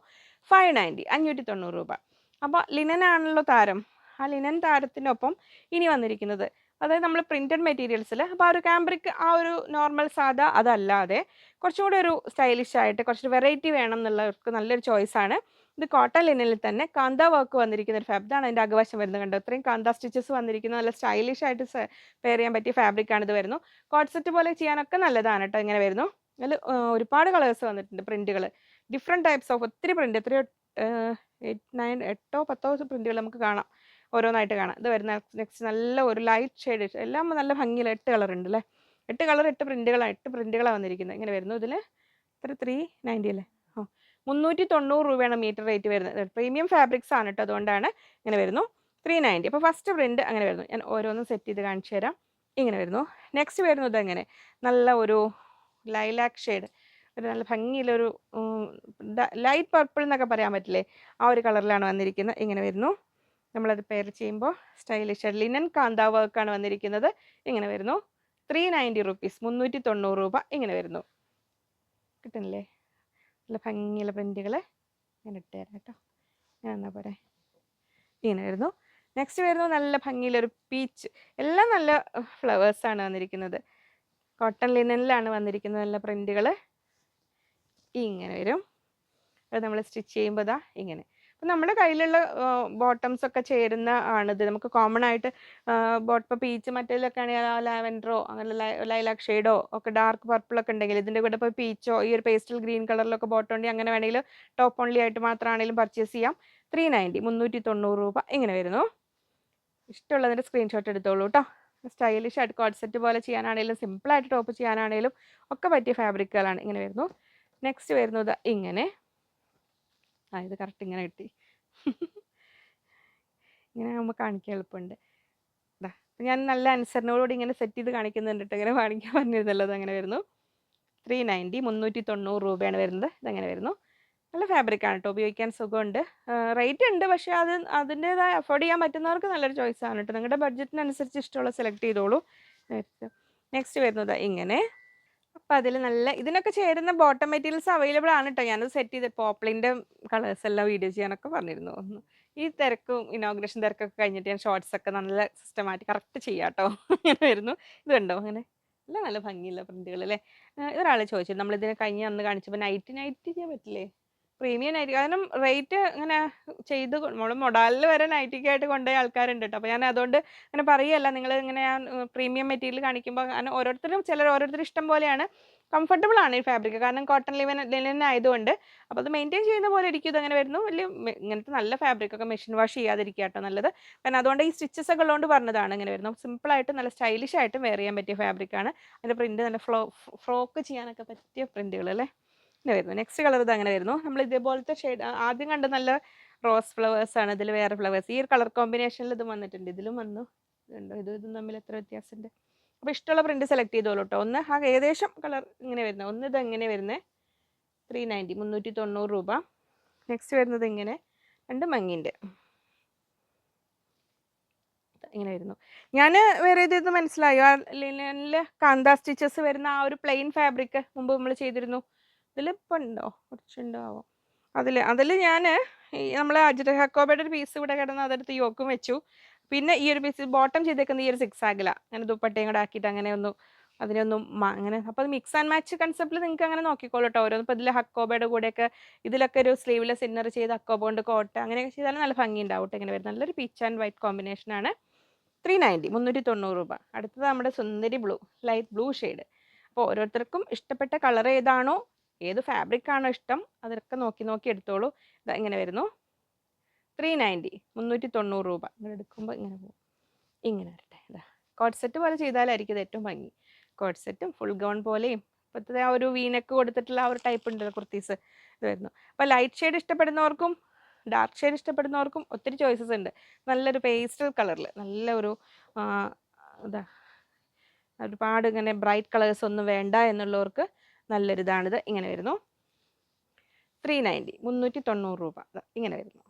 ഫൈവ് നയന്റി അഞ്ഞൂറ്റി തൊണ്ണൂറ് രൂപ. അപ്പോൾ ലിനൻ ആണല്ലോ താരം. ആ ലിനൻ താരത്തിനൊപ്പം ഇനി വന്നിരിക്കുന്നത്. അതായത് നമ്മൾ പ്രിന്റഡ് മെറ്റീരിയൽസിൽ അപ്പോൾ ആ ഒരു കാംബ്രിക് ആ ഒരു നോർമൽ സാധാ അതല്ലാതെ കുറച്ചും കൂടെ ഒരു സ്റ്റൈലിഷ് ആയിട്ട് കുറച്ചൊരു വെറൈറ്റി വേണം എന്നുള്ളവർക്ക് നല്ലൊരു ചോയ്സാണ് ഇത് കോട്ടൺ ലിനനിൽ തന്നെ കാന്ത വർക്ക് വന്നിരിക്കുന്ന ഒരു ഫാബ്രിക് ഇതാണ് അതിന്റെ അകവശം വരുന്നത് കണ്ടോ? ഇത്രയും കാന്ത സ്റ്റിച്ചസ് വന്നിരിക്കുന്ന. നല്ല സ്റ്റൈലിഷ് ആയിട്ട് പെയർ ചെയ്യാൻ പറ്റിയ ഫാബ്രിക്കാണ് ഇത് വരുന്നു. കോട്ട് സെറ്റ് പോലെ ചെയ്യാനൊക്കെ നല്ലതാണ് കേട്ടോ ഇങ്ങനെ വരുന്നു. അതിൽ ഒരുപാട് കളേഴ്സ് വന്നിട്ടുണ്ട് പ്രിന്റുകൾ ഡിഫറെന്റ് ടൈപ്സ് ഓഫ് ഒത്തിരി പ്രിന്റ് എത്രയോ എയ്റ്റ് നയൻ എട്ടോ പത്തോ പ്രിന്റുകൾ നമുക്ക് കാണാം. ഓരോന്നായിട്ട് കാണാം. ഇത് വരുന്ന നെക്സ്റ്റ് നല്ല ഒരു ലൈറ്റ് ഷെയ്ഡ് എല്ലാം നല്ല ഭംഗിയിൽ എട്ട് കളർ ഉണ്ട് അല്ലേ എട്ട് കളർ എട്ട് പ്രിന്റുകളാണ് എട്ട് പ്രിന്റുകളാണ് വന്നിരിക്കുന്നത്. ഇങ്ങനെ വരുന്നു ഇതിൽ എത്ര? ത്രീ നയന്റി അല്ലേ? മുന്നൂറ്റി തൊണ്ണൂറ് രൂപയാണ് മീറ്റർ റേറ്റ് വരുന്നത്. പ്രീമിയം ഫാബ്രിക്സ് ആണ് കേട്ടോ അതുകൊണ്ടാണ് ഇങ്ങനെ വരുന്നു. ത്രീ നയന്റി അപ്പോൾ ഫസ്റ്റ് പ്രിന്റ് അങ്ങനെ വരുന്നു. ഞാൻ ഓരോന്നും സെറ്റ് ചെയ്ത് കാണിച്ചു തരാം. ഇങ്ങനെ വരുന്നു. നെക്സ്റ്റ് വരുന്നത് എങ്ങനെ? നല്ല ഒരു ലൈലാക്ക് ഷെയ്ഡ് ഒരു നല്ല ഭംഗിയിലൊരു ലൈറ്റ് പർപ്പിൾ എന്നൊക്കെ പറയാൻ പറ്റില്ലേ? ആ ഒരു കളറിലാണ് വന്നിരിക്കുന്നത്. ഇങ്ങനെ വരുന്നു. നമ്മളത് പെയർ ചെയ്യുമ്പോൾ സ്റ്റൈലിഷ് ലിനൻ കാന്ത വർക്കാണ് വന്നിരിക്കുന്നത്. ഇങ്ങനെ വരുന്നു. ത്രീ നയന്റി റുപ്പീസ് മുന്നൂറ്റി തൊണ്ണൂറ് രൂപ ഇങ്ങനെ വരുന്നു. കിട്ടുന്നില്ലേ? നല്ല ഭംഗിയുള്ള പ്രിന്റുകൾ ഞാൻ ഇട്ട് തരാം കേട്ടോ. ഞാൻ എന്നാ പോരെ? ഇങ്ങനെ വരുന്നു. നെക്സ്റ്റ് വരുന്നു നല്ല ഭംഗിയിലൊരു പീച്ച് എല്ലാം നല്ല ഫ്ലവേഴ്സാണ് വന്നിരിക്കുന്നത്. കോട്ടൺ ലിനനിലാണ് വന്നിരിക്കുന്നത് നല്ല പ്രിന്റുകൾ ഇങ്ങനെ വരും. അത് നമ്മൾ സ്റ്റിച്ച് ചെയ്യുമ്പോൾ ഇതാ ഇങ്ങനെ. അപ്പം നമ്മുടെ കയ്യിലുള്ള ബോട്ടംസ് ഒക്കെ ചേരുന്ന ആണിത്. നമുക്ക് കോമൺ ആയിട്ട് ബോട്ട് ഇപ്പോൾ പീച്ച് മറ്റേതിലൊക്കെ ആണെങ്കിൽ ലാവൻഡറോ അങ്ങനെ ലൈലാക് ഷെയ്ഡോ ഒക്കെ ഡാർക്ക് പർപ്പിളൊക്കെ ഉണ്ടെങ്കിൽ ഇതിന്റെ കൂടെ ഇപ്പോൾ പീച്ചോ ഈ ഒരു പേസ്റ്റൽ ഗ്രീൻ കളറിലൊക്കെ ബോട്ടം ഉണ്ടെങ്കിൽ അങ്ങനെ വേണമെങ്കിൽ ടോപ്പ് ഓൺലി ആയിട്ട് മാത്രമാണെങ്കിലും പർച്ചേസ് ചെയ്യാം. ത്രീ നയന്റി മുന്നൂറ്റി തൊണ്ണൂറ് രൂപ ഇങ്ങനെ വരുന്നു. ഇഷ്ടമുള്ളതിന്റെ സ്ക്രീൻഷോട്ട് എടുത്തോളൂ കേട്ടോ സ്റ്റൈലിഷ് ആയിട്ട് കോഡ് സെറ്റ് പോലെ ചെയ്യാനാണെങ്കിലും സിമ്പിളായിട്ട് ടോപ്പ് ചെയ്യാനാണെങ്കിലും ഒക്കെ പറ്റിയ ഫാബ്രിക്കുകളാണ് ഇങ്ങനെ വരുന്നു. നെക്സ്റ്റ് വരുന്നത് ഇങ്ങനെ. ആ ഇത് കറക്റ്റ് ഇങ്ങനെ കിട്ടി. ഇങ്ങനെ ആകുമ്പോൾ കാണിക്കാൻ എളുപ്പമുണ്ട്. ഞാൻ നല്ല അനുസരണയോടുകൂടി ഇങ്ങനെ സെറ്റ് ചെയ്ത് കാണിക്കുന്നുണ്ട് കേട്ടോ ഇങ്ങനെ കാണിക്കാൻ പറഞ്ഞിരുന്നല്ലോ അതങ്ങനെ വരുന്നു. ത്രീ നയന്റി മുന്നൂറ്റി തൊണ്ണൂറ് രൂപയാണ് വരുന്നത്. ഇതങ്ങനെ വരുന്നു. നല്ല ഫാബ്രിക് ഫാബ്രിക്കാണ് കേട്ടോ ഉപയോഗിക്കാൻ സുഖമുണ്ട്. റേറ്റ് ഉണ്ട് പക്ഷേ അത് അതിന്റേതായ അഫോർഡ് ചെയ്യാൻ പറ്റുന്നവർക്ക് നല്ലൊരു ചോയ്സ് ആണ് കേട്ടോ നിങ്ങളുടെ ബഡ്ജറ്റിനനുസരിച്ച് ഇഷ്ടമുള്ള സെലക്ട് ചെയ്തോളൂ. നെക്സ്റ്റ് വരുന്നത് ഇങ്ങനെ അപ്പോൾ അതിൽ നല്ല ഇതിനൊക്കെ ചേരുന്ന ബോട്ടം മെറ്റീരിയൽസ് അവൈലബിൾ ആണ് കേട്ടോ ഞാനത് സെറ്റ് ചെയ്ത് പോപ്ലിന്റെ കളേഴ്സ് എല്ലാം വീഡിയോ ചെയ്യാനൊക്കെ പറഞ്ഞിരുന്നു. ഈ തിരക്കും ഇനോഗ്രേഷൻ തിരക്കൊക്കെ കഴിഞ്ഞിട്ട് ഞാൻ ഷോർട്സ് ഒക്കെ നല്ല സിസ്റ്റമാറ്റിക് കറക്റ്റ് ചെയ്യാം കേട്ടോ ഇങ്ങനെ വരുന്നു. ഇത് അങ്ങനെ നല്ല നല്ല ഭംഗിയുള്ള പ്രിന്റുകൾ അല്ലേ ഒരാൾ ചോദിച്ചു നമ്മളിതിനെ കഴിഞ്ഞ് അന്ന് കാണിച്ചപ്പോൾ നൈറ്റ് നൈറ്റ് ചെയ്യാൻ പറ്റില്ലേ? പ്രീമിയം നൈറ്റി കാരണം റേറ്റ് ഇങ്ങനെ ചെയ്ത് നമ്മൾ മൊഡാലിൽ വരെ നൈറ്റിക്കായിട്ട് കൊണ്ടുപോയ ആൾക്കാരുണ്ട് കേട്ടോ അപ്പോൾ ഞാൻ അതുകൊണ്ട് ഇങ്ങനെ പറയല്ല നിങ്ങൾ ഇങ്ങനെ ഞാൻ പ്രീമിയം മെറ്റീരിയൽ കാണിക്കുമ്പോൾ കാരണം ഓരോരുത്തരും ചിലർ ഓരോരുത്തരും ഇഷ്ടം പോലെയാണ് കംഫർട്ടബിൾ ആണ് ഈ ഫാബ്രിക് കാരണം കോട്ടൺ ലിവൻ ലിനൻ ആയതുകൊണ്ട് അപ്പോൾ അത് മെയിന്റെയിൻ ചെയ്യുന്ന പോലെ ഇരിക്കും. ഇതങ്ങനെ വരുന്നു. വലിയ ഇങ്ങനത്തെ നല്ല ഫാബ്രിക് ഒക്കെ മെഷീൻ വാഷ് ചെയ്യാതിരിക്കുക കേട്ടോ നല്ലത്. കാരണം അതുകൊണ്ട് ഈ സ്റ്റിച്ചസ് ഒക്കെ ഉള്ളതുകൊണ്ട് പറഞ്ഞതാണ് ഇങ്ങനെ വരുന്നത് സിമ്പിളായിട്ട് നല്ല സ്റ്റൈലിഷ് ആയിട്ടും വെയർ ചെയ്യാൻ പറ്റിയ ഫാബ്രിക് ആണ്. അതിന്റെ പ്രിന്റ് നല്ല ഫ്ലോ ഫ്രോക്ക് ചെയ്യാനൊക്കെ പറ്റിയ പ്രിന്റുകൾ അല്ലേ? ഇങ്ങനെ വരുന്നു. നെക്സ്റ്റ് കളർ ഇത് അങ്ങനെ വരുന്നു. നമ്മൾ ഇതേപോലത്തെ ഷെയ്ഡ് ആദ്യം കണ്ട നല്ല റോസ് ഫ്ലവേഴ്സ് ആണ്. ഇതിൽ വേറെ ഫ്ലവേഴ്സ് ഈ കളർ കോമ്പിനേഷനിൽ ഇത് വന്നിട്ടുണ്ട്. ഇതിലും വന്നു. ഇതുണ്ടോ? ഇത് ഇതും തമ്മിൽ എത്ര വ്യത്യാസമുണ്ട്? അപ്പോൾ ഇഷ്ടമുള്ള പ്രിന്റ് സെലക്ട് ചെയ്തോളൂ കേട്ടോ ഒന്ന് ആ ഏകദേശം കളർ ഇങ്ങനെ വരുന്നത്. ഒന്ന് ഇത് എങ്ങനെ വരുന്നത് ത്രീ നയന്റി മുന്നൂറ്റി തൊണ്ണൂറ് രൂപ. നെക്സ്റ്റ് വരുന്നത് ഇങ്ങനെ. രണ്ട് മങ്ങിന്റെ. ഇങ്ങനെ വരുന്നു. ഞാൻ വേറെ ഇത് മനസ്സിലായോ? ആ ലിനനിൽ കാന്ത സ്റ്റിച്ചസ് വരുന്ന ആ ഒരു പ്ലെയിൻ ഫാബ്രിക് മുമ്പ് നമ്മൾ ചെയ്തിരുന്നു. ഇതിലിപ്പോൾ ഉണ്ടോ കുറച്ചുണ്ടാവോ അതിൽ അതിൽ ഞാൻ ഈ നമ്മളെ അജിത ഹക്കോബയുടെ ഒരു പീസ് ഇവിടെ കിടന്ന് അതെടുത്ത് യോക്കും വെച്ചു. പിന്നെ ഈ ഒരു പീസ് ബോട്ടം ചെയ്തേക്കുന്ന ഈ ഒരു സിക്സ് ആഗില അങ്ങനെ ദുപ്പട്ടയും കൂടെ ആക്കിയിട്ട് അങ്ങനെ ഒന്ന് അതിനൊന്നും അങ്ങനെ അപ്പോൾ മിക്സ് ആൻഡ് മാച്ച് കൺസെപ്റ്റിൽ നിങ്ങൾക്ക് അങ്ങനെ നോക്കിക്കോളൂ കേട്ടോ ഓരോന്ന് ഇപ്പോൾ ഇതിൽ ഹക്കോബയുടെ കൂടെയൊക്കെ ഇതിലൊക്കെ ഒരു സ്ലീവ്ലെസ് ഇന്നർ ചെയ്ത് ഹക്കോബ കൊണ്ട് കോട്ട അങ്ങനെയൊക്കെ ചെയ്താൽ നല്ല ഭംഗി ഉണ്ടാവും ഇങ്ങനെ വരും. നല്ലൊരു പീച്ച് ആൻഡ് വൈറ്റ് കോമ്പിനേഷനാണ് ത്രീ നയന്റി മുന്നൂറ്റി തൊണ്ണൂറ് രൂപ. അടുത്തത് നമ്മുടെ സുന്ദരി ബ്ലൂ ലൈറ്റ് ബ്ലൂ ഷെയ്ഡ് അപ്പോൾ ഓരോരുത്തർക്കും ഇഷ്ടപ്പെട്ട കളർ ഏതാണോ ഏത് ഫാബ്രിക് ആണോ ഇഷ്ടം അതൊക്കെ നോക്കി നോക്കി എടുത്തോളൂ. ഇതാ ഇങ്ങനെ വരുന്നു. ത്രീ നയന്റി മുന്നൂറ്റി തൊണ്ണൂറ് രൂപ. ഇങ്ങനെ എടുക്കുമ്പോൾ ഇങ്ങനെ പോകും. ഇങ്ങനെ വരട്ടെ. ഇതാ കോട്ട് സെറ്റ് പോലെ ചെയ്താലായിരിക്കും ഇത് ഏറ്റവും ഭംഗി. കോട്ട് സെറ്റും ഫുൾ ഗൗൺ പോലെയും ഇപ്പോഴത്തെ ആ ഒരു വീനക്ക് കൊടുത്തിട്ടുള്ള ആ ഒരു ടൈപ്പ് ഉണ്ടല്ലോ കുർത്തീസ്. ഇത് വരുന്നു. അപ്പോൾ ലൈറ്റ് ഷെയ്ഡ് ഇഷ്ടപ്പെടുന്നവർക്കും ഡാർക്ക് ഷെയ്ഡ് ഇഷ്ടപ്പെടുന്നവർക്കും ഒത്തിരി ചോയ്സസ് ഉണ്ട്. നല്ലൊരു പേസ്റ്റൽ കളറിൽ നല്ല ഒരു ഇതാ ഒരുപാട് ഇങ്ങനെ ബ്രൈറ്റ് കളേഴ്സ് ഒന്നും വേണ്ട എന്നുള്ളവർക്ക് നല്ലൊരു ഇതാണിത് ഇങ്ങനെ വരുന്നു. ത്രീ നയന്റി മുന്നൂറ്റി തൊണ്ണൂറ് രൂപ ഇങ്ങനെ വരുന്നു.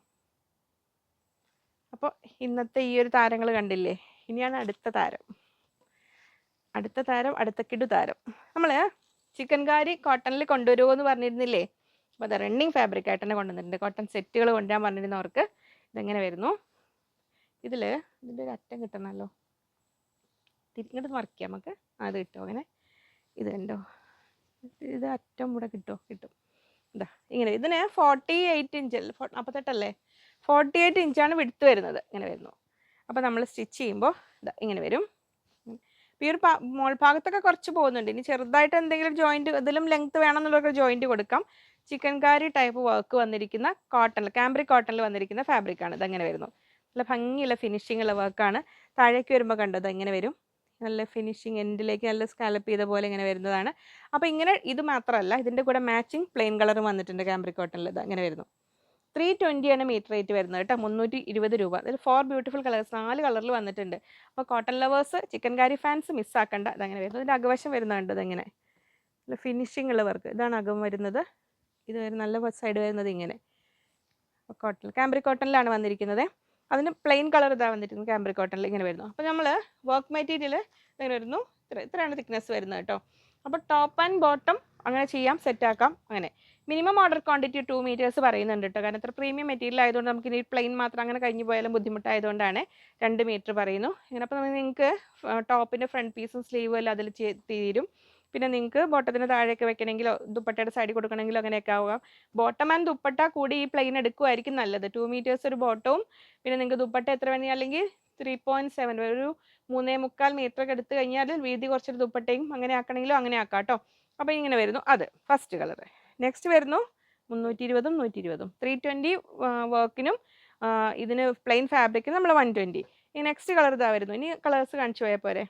അപ്പോൾ ഇന്നത്തെ ഈ ഒരു താരങ്ങൾ കണ്ടില്ലേ? ഇനിയാണ് അടുത്ത താരം. അടുത്ത താരം അടുത്ത കിടു താരം. നമ്മൾ ചിക്കൻ കാരി കോട്ടണിൽ കൊണ്ടുവരുമോ എന്ന് പറഞ്ഞിരുന്നില്ലേ? അപ്പോൾ അത് റണ്ണിങ് ഫാബ്രിക് ആയിട്ട് തന്നെ കൊണ്ടുവന്നിട്ടുണ്ട്. കോട്ടൺ സെറ്റുകൾ കൊണ്ടുവരാൻ പറഞ്ഞിരുന്നവർക്ക് ഇതെങ്ങനെ വരുന്നു? ഇതിൽ ഇതിന്റെ ഒരു അറ്റം കിട്ടണമല്ലോ തിരിഞ്ഞിട്ട് മറിക്കാം. നമുക്ക് അത് കിട്ടും? അങ്ങനെ. ഇത് കണ്ടോ? ഇത് അറ്റം കൂടെ കിട്ടുമോ കിട്ടും. ഇതാ ഇങ്ങനെ ഇതിന് ഫോർട്ടി എയ്റ്റ് ഇഞ്ച് നാൽപ്പത്തെട്ടല്ലേ ഫോർട്ടി എയ്റ്റ് ഇഞ്ചാണ് വിടുത്ത് വരുന്നത്. ഇങ്ങനെ വരുന്നു. അപ്പോൾ നമ്മൾ സ്റ്റിച്ച് ചെയ്യുമ്പോൾ ഇതാ ഇങ്ങനെ വരും. ഈ ഒരു മോൾ ഭാഗത്തൊക്കെ കുറച്ച് പോകുന്നുണ്ട്. ഇനി ചെറുതായിട്ട് എന്തെങ്കിലും ജോയിന്റ് ഇതിലും ലെങ്ത് വേണമെന്നുള്ളവർക്ക് ജോയിന്റ് കൊടുക്കാം. ചിക്കൻകാരി ടൈപ്പ് വർക്ക് വന്നിരിക്കുന്ന കോട്ടണിൽ കാംബ്രിക് കോട്ടണിൽ വന്നിരിക്കുന്ന ഫാബ്രിക്കാണ് ഇതങ്ങനെ വരുന്നു. നല്ല ഭംഗിയുള്ള ഫിനിഷിങ്ങുള്ള വർക്കാണ് താഴേക്ക് വരുമ്പോൾ കണ്ടത് ഇങ്ങനെ വരും. നല്ല ഫിനിഷിങ് എൻഡിലേക്ക് നല്ല സ്കാലപ്പ് ചെയ്ത പോലെ ഇങ്ങനെ വരുന്നതാണ്. അപ്പോൾ ഇങ്ങനെ ഇത് മാത്രമല്ല ഇതിന്റെ കൂടെ മാച്ചിങ് പ്ലെയിൻ കളർ വന്നിട്ടുണ്ട് ക്യാമ്പ്രിക് കോട്ടണിൽ ഇത് അങ്ങനെ വരുന്നു. ത്രീ ട്വന്റിയാണ് മീറ്റർ റേറ്റ് വരുന്നത് കേട്ടോ. മുന്നൂറ്റി ഇരുപത് രൂപ. അതിൽ ഫോർ ബ്യൂട്ടിഫുൾ കളേഴ്സ് നാല് കളറിൽ വന്നിട്ടുണ്ട്. അപ്പോൾ cotton lovers chikankari fans മിസ്സാക്കണ്ട അതങ്ങനെ വരുന്നത് ഇതിന്റെ അകവശം വരുന്നുണ്ട് ഇതെങ്ങനെ. നല്ല ഫിനിഷിങ് ഉള്ള വർക്ക് ഇതാണ് അകം വരുന്നത്. ഇത് നല്ല സൈഡ് വരുന്നത് ഇങ്ങനെ. കോട്ടൺ ക്യാമ്പ്രിക് കോട്ടണിലാണ് വന്നിരിക്കുന്നത്. അതിന് പ്ലെയിൻ കളർ ഇതാ വന്നിരിക്കുന്നത് ക്യാമ്പറി കോട്ടണിൽ ഇങ്ങനെ വരുന്നു. അപ്പോൾ നമ്മൾ വർക്ക് മെറ്റീരിയൽ ഇങ്ങനെ വരുന്നു. ഇത്ര ഇത്രയാണ് തിക്നെസ് വരുന്നത് കേട്ടോ. അപ്പോൾ ടോപ്പ് ആൻഡ് ബോട്ടം അങ്ങനെ ചെയ്യാം സെറ്റ് ആക്കാം അങ്ങനെ. Minimum order quantity two metres പറയുന്നുണ്ട് കേട്ടോ. കാരണം ഇത്ര പ്രീമിയം മെറ്റീരിയൽ ആയതുകൊണ്ട് നമുക്ക് ഇനി പ്ലെയിൻ മാത്രം അങ്ങനെ കഴിഞ്ഞു പോയാലും ബുദ്ധിമുട്ടായതുകൊണ്ടാണ് രണ്ട് മീറ്റർ പറയുന്നു. ഇങ്ങനെ അപ്പോൾ നിങ്ങൾക്ക് ടോപ്പിന്റെ ഫ്രണ്ട് പീസും സ്ലീവും എല്ലാം അതിൽ തീരും. പിന്നെ നിങ്ങൾക്ക് ബോട്ടത്തിന് താഴെയൊക്കെ വെക്കണമെങ്കിലോ ദുപ്പട്ടയുടെ സൈഡിൽ കൊടുക്കണമെങ്കിലോ അങ്ങനെയൊക്കെ ആവുക. ബോട്ടം ആൻഡ് ദുപ്പട്ട കൂടി ഈ പ്ലെയിൻ എടുക്കുമായിരിക്കും നല്ലത്. ടു മീറ്റേഴ്സ് ഒരു ബോട്ടവും പിന്നെ നിങ്ങൾക്ക് ദുപ്പട്ട എത്ര വേണി അല്ലെങ്കിൽ ത്രീ പോയിന്റ് സെവൻ ഒരു മൂന്നേ മുക്കാൽ മീറ്റർ ഒക്കെ എടുത്തു കഴിഞ്ഞാൽ വീതി കുറച്ചൊരു ദുപ്പട്ടയും അങ്ങനെ ആക്കണമെങ്കിലും അങ്ങനെ ആക്കാം കേട്ടോ. അപ്പോൾ ഇങ്ങനെ വരുന്നു അത് ഫസ്റ്റ് കളർ നെക്സ്റ്റ് വരുന്നു മുന്നൂറ്റി ഇരുപതും നൂറ്റി ഇരുപതും ത്രീ ട്വന്റി വർക്കിനും ഇതിന് പ്ലെയിൻ ഫാബ്രിക്കിന് നമ്മൾ വൺ ട്വന്റി ഈ നെക്സ്റ്റ് കളർ ഇതാ വരുന്നു. ഇനി കളേഴ്സ് കാണിച്ചു പോയാൽ പോരെ.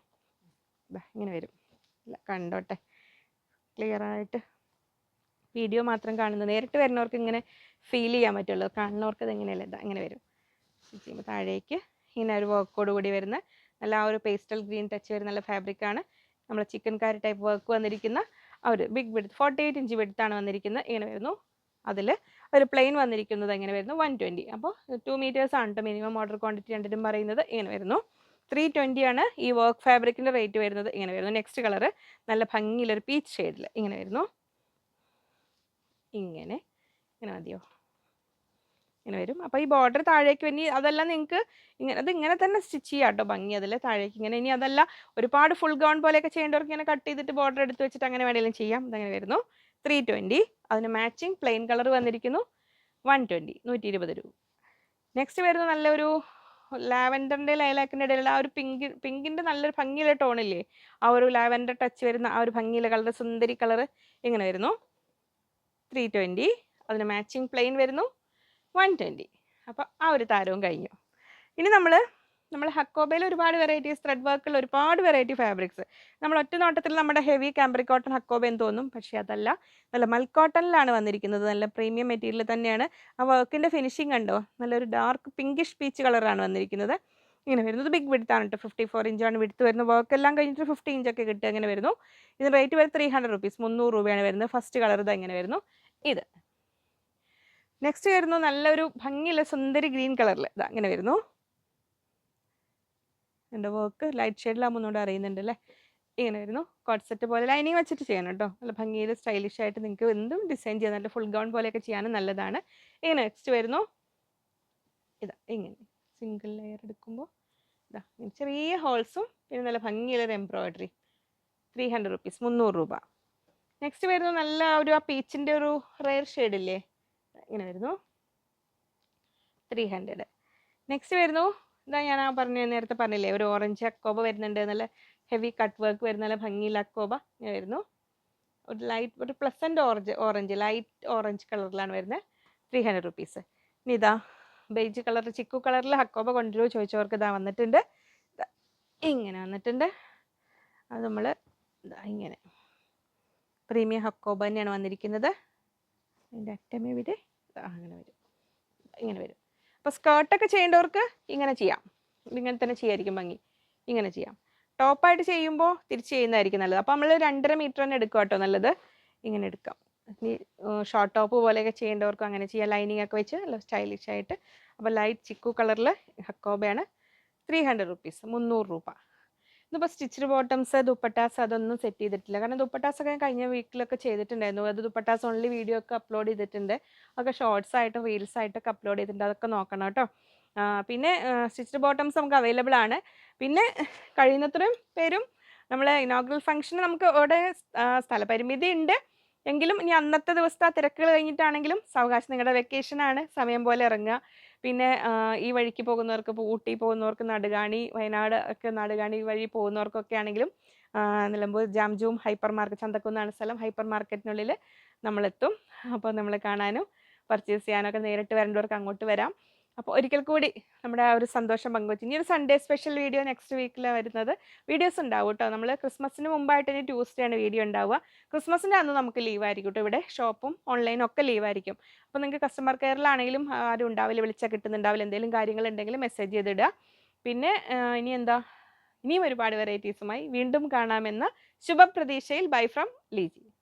ഇങ്ങനെ വരും. ഇല്ല കണ്ടോട്ടെ. ക്ലിയർ ആയിട്ട്. വീഡിയോ മാത്രം കാണുന്നത് നേരിട്ട് വരുന്നവർക്ക് ഇങ്ങനെ ഫീൽ ചെയ്യാൻ പറ്റുള്ളൂ. കാണുന്നവർക്ക് ഇത് എങ്ങനെയല്ല ഇതാ ഇങ്ങനെ വരും. ചെയ്യുമ്പോൾ താഴേക്ക് ഇങ്ങനെ ഒരു വർക്കോട് കൂടി വരുന്ന നല്ല ആ ഒരു പേസ്റ്റൽ ഗ്രീൻ ടച്ച് വരുന്ന നല്ല ഫാബ്രിക്കാണ് നമ്മൾ ചിക്കൻ കാരി ടൈപ്പ് വർക്ക് വന്നിരിക്കുന്ന ആ ഒരു big width forty eight inch വിഡ്ത്താണ് വന്നിരിക്കുന്നത്. ഇങ്ങനെ വരുന്നു. അതിൽ ഒരു പ്ലെയിൻ വന്നിരിക്കുന്നത് എങ്ങനെ വരുന്നു. വൺ ട്വന്റി അപ്പോൾ ടു മീറ്റേഴ്സ് ആണ് കേട്ടോ മിനിമം ഓർഡർ ക്വാണ്ടിറ്റി രണ്ടിനും പറയുന്നത്. ഇങ്ങനെ വരുന്നു. ത്രീ ആണ് ഈ വർക്ക് ഫാബ്രിക്കിന്റെ റേറ്റ് വരുന്നത്. ഇങ്ങനെ വരുന്നു. നെക്സ്റ്റ് കളറ് നല്ല ഭംഗിയിലൊരു പീച്ച് ഷെയ്ഡിൽ ഇങ്ങനെ വരുന്നു. ഇങ്ങനെ. ഇങ്ങനെ മതിയോ? ഇങ്ങനെ വരും. അപ്പോൾ ഈ ബോർഡർ താഴേക്ക് ഇനി അതെല്ലാം നിങ്ങൾക്ക് ഇങ്ങനെ അത് ഇങ്ങനെ തന്നെ സ്റ്റിച്ച് ചെയ്യാം കേട്ടോ ഭംഗി അതിൽ താഴേക്ക് ഇങ്ങനെ. ഇനി അതല്ല ഒരുപാട് ഫുൾ ഗൗൺ പോലെയൊക്കെ ചെയ്യേണ്ടവർക്ക് ഇങ്ങനെ കട്ട് ചെയ്തിട്ട് ബോർഡർ എടുത്ത് വെച്ചിട്ട് അങ്ങനെ വേണമെങ്കിലും ചെയ്യാം. ഇതങ്ങനെ വരുന്നു. ത്രീ ട്വന്റി അതിന് മാച്ചിങ് പ്ലെയിൻ കളർ വന്നിരിക്കുന്നു. വൺ ട്വന്റി നൂറ്റി ഇരുപത് രൂപ. നെക്സ്റ്റ് വരുന്ന നല്ലൊരു ലാവൻഡറിന്റെ ലൈലാക്കിന്റെ ഇടയിലുള്ള ആ ഒരു പിങ്ക് പിങ്കിന്റെ നല്ലൊരു ഭംഗിയുള്ള ടോണില്ലേ ആ ഒരു ലാവൻഡർ ടച്ച് വരുന്ന ആ ഒരു ഭംഗിയുള്ള കളർ സുന്ദരി കളർ ഇങ്ങനെ വരുന്നു. ത്രീ ട്വന്റി അതിന് മാച്ചിങ് പ്ലെയിൻ വരുന്നു. വൺ ട്വന്റി അപ്പോൾ ആ ഒരു താരവും കഴിഞ്ഞു. ഇനി നമ്മൾ നമ്മൾ ഹക്കോബയിൽ ഒരുപാട് വെറൈറ്റീസ് ത്രെഡ് വർക്കിൽ ഒരുപാട് വെറൈറ്റി ഫാബ്രിക്സ് നമ്മൾ ഒറ്റ നോട്ടത്തിൽ നമ്മുടെ ഹെവി കാമ്പ്രിക് കോട്ടൺ ഹക്കോബ എന്ന് തോന്നും. പക്ഷേ അതല്ല നല്ല മൽക്കോട്ടണിലാണ് വന്നിരിക്കുന്നത്. നല്ല പ്രീമിയം മെറ്റീരിയൽ തന്നെയാണ്. ആ വർക്കിന്റെ ഫിനിഷിംഗ് കണ്ടോ? നല്ലൊരു ഡാർക്ക് പിങ്കിഷ് പീച്ച് കളറാണ് വന്നിരിക്കുന്നത്. ഇങ്ങനെ വരുന്നത് ബിഗ് വിടുത്താണ് കേട്ടോ ഫിഫ്റ്റി ഫോർ ഇഞ്ചാണ് വിടുത്ത് വരുന്നത്. വർക്ക് എല്ലാം കഴിഞ്ഞിട്ട് ഫിഫ്റ്റി ഇഞ്ചൊക്കെ കിട്ടുക അങ്ങനെ വരുന്നു. ഇതിന് റേറ്റ് വരുന്നത് ത്രീ ഹൺഡ്രഡ് റുപ്പീസ് മുന്നൂറ് രൂപയാണ് വരുന്നത്. ഫസ്റ്റ് കളർ ഇത് എങ്ങനെ വരുന്നു. ഇത്. നെക്സ്റ്റ് വരുന്നു നല്ലൊരു ഭംഗിയുള്ള സുന്ദരി ഗ്രീൻ കളറിൽ ഇതാ അങ്ങനെ വരുന്നു. എന്റെ വർക്ക് ലൈറ്റ് ഷെയ്ഡിലാകുമ്പോൾ ഒന്നുകൂടെ അറിയുന്നുണ്ട് അല്ലേ ഇങ്ങനെ വരുന്നു കോട്ട് സെറ്റ് പോലെ ലൈനിങ് വെച്ചിട്ട് ചെയ്യണം കേട്ടോ. നല്ല ഭംഗിയിൽ സ്റ്റൈലിഷ് ആയിട്ട് നിങ്ങൾക്ക് എന്തും ഡിസൈൻ ചെയ്യാൻ നല്ല ഫുൾ ഗൗൺ പോലെയൊക്കെ ചെയ്യാനും നല്ലതാണ്. ഇങ്ങനെ നെക്സ്റ്റ് വരുന്നു. ഇതാ ഇങ്ങനെ. സിംഗിൾ ലെയർ എടുക്കുമ്പോൾ ഇതാ ചെറിയ ഹോൾസും പിന്നെ നല്ല ഭംഗിയുള്ളൊരു എംബ്രോയിഡറി ത്രീ ഹൺഡ്രഡ് റുപ്പീസ് മുന്നൂറ് രൂപ. നെക്സ്റ്റ് വരുന്നു നല്ല ഒരു ആ പീച്ചിന്റെ ഒരു റെയർ ഷെയ്ഡില്ലേ ഇങ്ങനെ വരുന്നു. ത്രീ ഹൺഡ്രഡ് നെക്സ്റ്റ് വരുന്നു ഇതാ ഞാൻ ആ പറഞ്ഞ നേരത്തെ പറഞ്ഞില്ലേ ഒരു ഓറഞ്ച് അക്കോബ വരുന്നുണ്ട് നല്ല ഹെവി കട്ട് വർക്ക് വരുന്ന നല്ല ഭംഗിയുള്ള അക്കോബ വരുന്നു. ഒരു ലൈറ്റ് ഒരു pleasant orange orange light orange കളറിലാണ് വരുന്നത് ത്രീ ഹൺഡ്രഡ് റുപ്പീസ് ഇനി ഇതാ ബേജ് കളർ ചിക്കു കളറിൽ അക്കോബ കൊണ്ടുവരുമോ ചോദിച്ചവർക്ക് ഇതാ വന്നിട്ടുണ്ട്. ഇങ്ങനെ വന്നിട്ടുണ്ട്. അത് നമ്മൾ ഇതാ ഇങ്ങനെ. പ്രീമിയം ഹക്കോബ തന്നെയാണ് വന്നിരിക്കുന്നത്. അതിന്റെ അറ്റം വിടെ അങ്ങനെ വരും. ഇങ്ങനെ വരും. അപ്പോൾ സ്കേർട്ടൊക്കെ ചെയ്യേണ്ടവർക്ക് ഇങ്ങനെ ചെയ്യാം. ഇങ്ങനെ തന്നെ ചെയ്യായിരിക്കും ഭംഗി. ഇങ്ങനെ ചെയ്യാം. ടോപ്പായിട്ട് ചെയ്യുമ്പോൾ തിരിച്ച് ചെയ്യുന്നതായിരിക്കും നല്ലത്. അപ്പോൾ നമ്മൾ രണ്ടര മീറ്റർ തന്നെ എടുക്കുക കേട്ടോ നല്ലത്. ഇങ്ങനെ എടുക്കാം. ഇനി ഷോർട്ട് ടോപ്പ് പോലെയൊക്കെ ചെയ്യേണ്ടവർക്കും അങ്ങനെ ചെയ്യാം. ലൈനിങ് ഒക്കെ വെച്ച് നല്ല സ്റ്റൈലിഷ് ആയിട്ട്. അപ്പോൾ ലൈറ്റ് ചിക്കു കളറിൽ ഹക്കോബയാണ് ത്രീ ഹൺഡ്രഡ് റുപ്പീസ് മുന്നൂറ് രൂപ. ഇന്നിപ്പോൾ സ്റ്റിച്ചഡ് ബോട്ടംസ് ദുപ്പട്ടാസ് അതൊന്നും സെറ്റ് ചെയ്തിട്ടില്ല. കാരണം ദുപ്പട്ടാസ് ഒക്കെ ഞാൻ കഴിഞ്ഞ വീക്കിലൊക്കെ ചെയ്തിട്ടുണ്ടായിരുന്നു. അത് ദുപ്പട്ടാസ് ഓൺലി വീഡിയോ ഒക്കെ അപ്ലോഡ് ചെയ്തിട്ടുണ്ട്. അതൊക്കെ ഷോർട്സ് ആയിട്ടും റീൽസ് ആയിട്ടൊക്കെ അപ്ലോഡ് ചെയ്തിട്ടുണ്ട്. അതൊക്കെ നോക്കണം കേട്ടോ. പിന്നെ സ്റ്റിച്ച്ഡ് ബോട്ടംസ് നമുക്ക് അവൈലബിൾ ആണ്. പിന്നെ കഴിയുന്നത്രയും പേരും നമ്മളെ ഇനോഗ്രൽ ഫംഗ്ഷന് നമുക്ക് ഇവിടെ സ്ഥലപരിമിതി ഉണ്ട്. എങ്കിലും ഇനി അന്നത്തെ ദിവസത്തെ ആ തിരക്കുകൾ കഴിഞ്ഞിട്ടാണെങ്കിലും സാവകാശം നിങ്ങളുടെ വെക്കേഷൻ ആണ്. സമയം പോലെ ഇറങ്ങുക. പിന്നെ ഈ വഴിക്ക് പോകുന്നവർക്ക് ഊട്ടി പോകുന്നവർക്ക് നടുകാണി വയനാട് ഒക്കെ നടുകാണി വഴി പോകുന്നവർക്കൊക്കെ ആണെങ്കിലും നിലമ്പൂർ ജാംജൂം ഹൈപ്പർ മാർക്കറ്റ് ചന്തക്കുന്നാണ് സ്ഥലം ഹൈപ്പർ മാർക്കറ്റിനുള്ളിൽ നമ്മളെത്തും. അപ്പോൾ നമ്മൾ കാണാനും പർച്ചേസ് ചെയ്യാനൊക്കെ നേരിട്ട് വരേണ്ടവർക്ക് അങ്ങോട്ട് വരാം. അപ്പോൾ ഒരിക്കൽ കൂടി നമ്മുടെ ആ ഒരു സന്തോഷം പങ്കുവച്ചു. ഇനി ഒരു സൺഡേ സ്പെഷ്യൽ വീഡിയോ നെക്സ്റ്റ് വീക്കിൽ വരുന്നത്. വീഡിയോസ് ഉണ്ടാവും കേട്ടോ. നമ്മൾ ക്രിസ്മസിന് മുമ്പായിട്ട് ഇനി ട്യൂസ്ഡേ ആണ് വീഡിയോ ഉണ്ടാവുക. ക്രിസ്മസിന്റെ അന്ന് നമുക്ക് ലീവായിരിക്കും കേട്ടോ. ഇവിടെ ഷോപ്പും ഓൺലൈനും ഒക്കെ ലീവ് ആയിരിക്കും. അപ്പോൾ നിങ്ങൾക്ക് കസ്റ്റമർ കെയറിലാണെങ്കിലും ആരും ഉണ്ടാവില്ല വിളിച്ചാൽ കിട്ടുന്നുണ്ടാവില്ല എന്തെങ്കിലും കാര്യങ്ങൾ ഉണ്ടെങ്കിൽ മെസ്സേജ് ചെയ്തിടുക. പിന്നെ ഇനി എന്താ? ഇനിയും ഒരുപാട് വെറൈറ്റീസുമായി വീണ്ടും കാണാമെന്ന ശുഭപ്രതീക്ഷയിൽ ബൈ ഫ്രം ലീജി